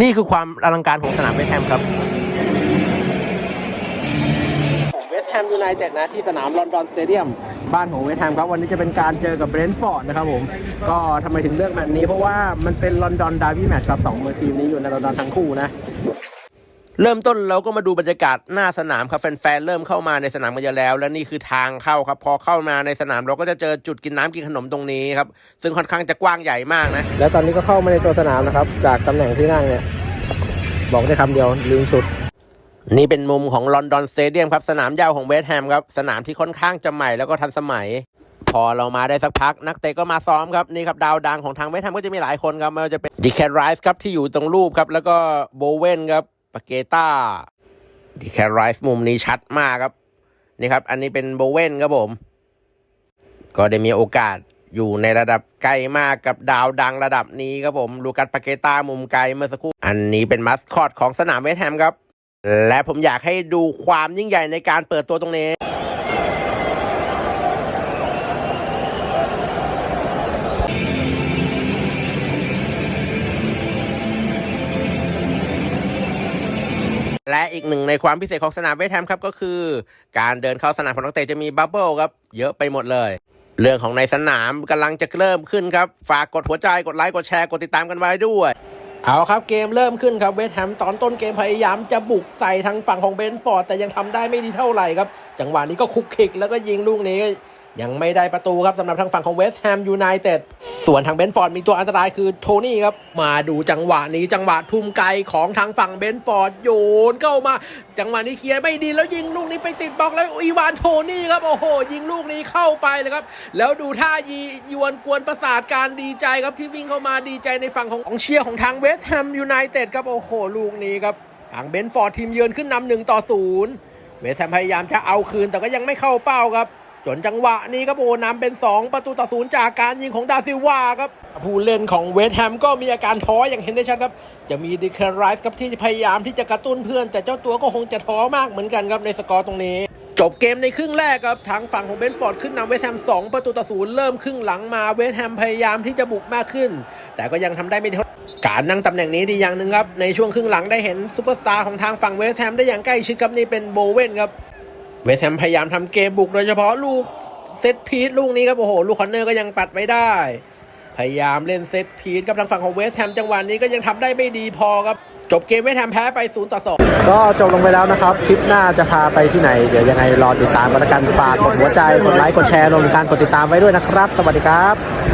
นี่คือความอลังการของสนามเวสต์แฮมครับเวสต์แฮมยูไนเต็ดนะที่สนามลอนดอนสเตเดียมบ้านของเวสต์แฮมครับ วันนี้จะเป็นการเจอกับเบรนท์ฟอร์ดนะครับผม ก็ทำไมถึงเลือกแมตช์นี้เพราะว่ามันเป็นลอนดอนดาร์บี้แมตช์ครับสองเมือทีมนี้อยู่ในลอนดอนทั้งคู่นะ เริ่มต้นเราก็มาดูบรรยากาศหน้าสนามครับแฟนๆเริ่มเข้ามาในสนามกันเยอะแล้ว และนี่คือทางเข้าครับ พอเข้ามาในสนามเราก็จะเจอจุดกินน้ำกินขนมตรงนี้ครับ ซึ่งค่อนข้างจะกว้างใหญ่มากนะ แล้วตอนนี้ก็เข้ามาในตัวสนามนะครับ จากตำแหน่งที่นั่งเนี่ย บอกได้คำเดียวลืมสุด นี่เป็นมุมของลอนดอนสเตเดียมครับสนามหญ้าของเวสต์แฮมครับสนามที่ค่อนข้างจะใหม่แล้วก็ทันสมัยพอเรามาได้สักพักนักเตะก็มาซ้อมครับ นี่ครับ ดาวดังของทางเวสต์แฮมก็จะมีหลายคนครับไม่ว่าจะเป็นดิแคนไรส์ครับที่อยู่ตรงรูปครับ แล้วก็โบเวนครับ ปาเกต้าดีแคไรฟ์มุมนี้ชัดมากครับ นี่ครับ อันนี้เป็นโบเวนครับผม ก็ได้มีโอกาสอยู่ในระดับไกลมากกับดาวดังระดับนี้ครับผม ลูกัสปาเกต้ามุมไกลเมื่อสักครู่ อันนี้เป็นมัสคอตของสนามเวสต์แฮมครับ และผมอยากให้ดูความยิ่งใหญ่ในการเปิดตัวตรงนี้ และอีกหนึ่งในความพิเศษของสนามเวสแฮมครับก็คือ การเดินเข้าสนามของนักเตะจะมีบับเบิลครับเยอะไปหมดเลย เรื่องของในสนามกำลังจะเริ่มขึ้นครับ ฝากกดหัวใจกดไลค์กดแชร์กดติดตามกันไว้ด้วยเอาครับเกมเริ่มขึ้นครับเวสแฮมตอนต้นเกมพยายามจะบุกใส่ทางฝั่งของเบนฟอร์ดแต่ยังทำได้ไม่ดีเท่าไหร่ครับ จังหวะนี้ก็คุกคิกแล้วก็ยิงลูกนี้ ยังไม่ได้ประตูครับสำหรับทางฝั่งของเวสต์แฮมยูไนเต็ดส่วนทางเบนฟอร์ดมีตัวอันตรายคือโทนี่ครับ มาดูจังหวะนี้จังหวะทุ่มไกลของทางฝั่งเบนฟอร์ดโยนเข้ามา จังหวะนี้เคลียร์ไม่ดีแล้วยิงลูกนี้ไปติดบล็อกแล้วอีวานโทนี่ครับ โอ้โห ยิงลูกนี้เข้าไปเลยครับ แล้วดูท่ายียวนกวนประสาทการดีใจครับที่วิ่งเข้ามาดีใจในฝั่งของของเชียร์ของทางเวสต์แฮมยูไนเต็ดครับโอ้โหลูกนี้ครับทางเบนฟอร์ดทีมเยือนขึ้นนำหนึ่งต่อศูนย์เวสต์แฮมพยายามจะเอาคืนแต่ก็ยังไม่เข้าเป้าครับ จนจังหวะนี้ครับโอ้นำเป็น 2 ประตูต่อศูนย์จากการยิงของดาซิลวาครับ ผู้เล่นของเวสต์แฮมก็มีอาการท้ออย่างเห็นได้ชัดครับ จะมีดิคไรส์ครับที่พยายามที่จะกระตุ้นเพื่อน แต่เจ้าตัวก็คงจะท้อมากเหมือนกันครับในสกอร์ตรงนี้ จบเกมในครึ่งแรกครับทางฝั่งของเบนฟอร์ดขึ้นนำเวสต์แฮม2 ประตูต่อศูนย์เริ่มครึ่งหลังมาเวสต์แฮมพยายามที่จะบุกมากขึ้น แต่ก็ยังทำได้ไม่เท่าการนั่งตำแหน่งนี้ดีอย่างหนึ่งครับในช่วงครึ่งหลังได้เห็นซูเปอร์สตาร์ของทางฝั่งเวสต์แฮมได้อย่างใกล้ชิดครับนี่เป็นโบเวนครับ เวสแฮมพยายามทำเกมบุกโดยเฉพาะลูกเซตพีทลูกนี้ครับโอ้โหลูกคอนเนอร์ก็ยังปัดไม่ได้ พยายามเล่นเซตพีทกับทางฝั่งของเวสแฮมจังหวะนี้ก็ยังทำได้ไม่ดีพอครับ จบเกมเวสแฮมแพ้ไป0ต่อ2ก็จบลงไปแล้วนะครับ คลิปหน้าจะพาไปที่ไหน เดี๋ยวยังไงรอติดตามกันละกันฝากกดหัวใจกดไลค์กดแชร์รวมถึงการกดติดตามไว้ด้วยนะครับ สวัสดีครับ